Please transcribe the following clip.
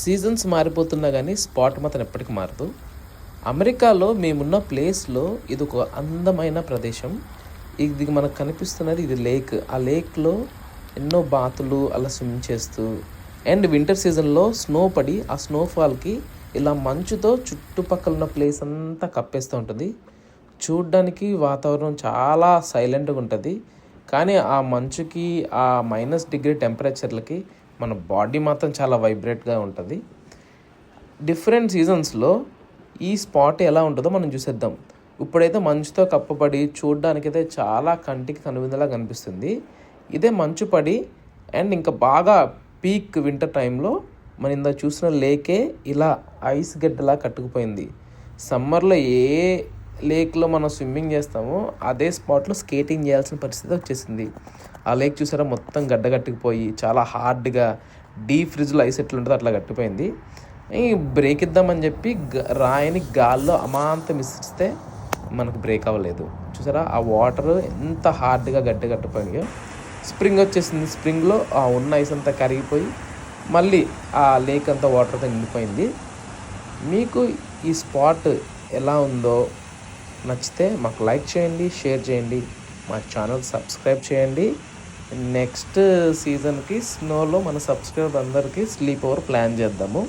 Seasons మారిపోతున్నా కానీ spot మాత్రం ఎప్పటికీ మారదు. అమెరికాలో మేమున్న ప్లేస్లో ఇది ఒక అందమైన ప్రదేశం. ఇది మనకు కనిపిస్తున్నది ఇది లేక్. ఆ లేక్లో ఎన్నో బాతులు అలా స్విమ్ చేస్తూ అండ్ వింటర్ సీజన్లో స్నో పడి ఆ స్నోఫాల్కి ఇలా మంచుతో చుట్టుపక్కల ఉన్న ప్లేస్ అంతా కప్పేస్తూ ఉంటుంది. చూడ్డానికి వాతావరణం చాలా సైలెంట్గా ఉంటుంది. కానీ ఆ మంచుకి ఆ మైనస్ డిగ్రీ టెంపరేచర్లకి మన బాడీ మాత్రం చాలా వైబ్రేట్గా ఉంటుంది. డిఫరెంట్ సీజన్స్లో ఈ స్పాట్ ఎలా ఉంటుందో మనం చూసేద్దాం. ఇప్పుడైతే మంచుతో కప్పబడి చూడ్డానికైతే చాలా కంటికి కనువిందలా కనిపిస్తుంది. ఇదే మంచు పడి అండ్ ఇంకా బాగా పీక్ వింటర్ టైంలో మనం ఇందా చూసిన లేకే ఇలా ఐస్ గడ్డలా కట్టుకుపోయింది. సమ్మర్లో ఏ లేక్లో మనం స్విమ్మింగ్ చేస్తాము అదే స్పాట్లో స్కేటింగ్ చేయాల్సిన పరిస్థితి వచ్చేసింది. ఆ లేక్ చూసారా? మొత్తం గడ్డ కట్టుకుపోయి చాలా హార్డ్గా డీప్ ఫ్రిడ్జ్లో ఐస్ ఎట్లుంటుందో అట్లా కట్టిపోయింది. బ్రేక్ ఇద్దామని చెప్పి రాయిని గాల్లో అమాంతం ఇస్తే మనకు బ్రేక్ అవ్వలేదు. చూసారా? ఆ వాటర్ ఎంత హార్డ్గా గడ్డ కట్టిపోయాయో స్ప్రింగ్ వచ్చేసింది. స్ప్రింగ్లో ఆ ఉన్న ఐస్ అంతా కరిగిపోయి మళ్ళీ ఆ లేక్ అంతా వాటర్తో నిండిపోయింది. మీకు ఈ స్పాట్ ఎలా ఉందో నచ్చితే మాకు లైక్ చేయండి షేర్ చేయండి. మా ఛానల్ సబ్స్క్రైబ్ చేయండి. నెక్స్ట్ సీజన్కి స్నోలో మన సబ్స్క్రైబర్ అందరికీ స్లీప్ ఓవర్ ప్లాన్ చేద్దాము.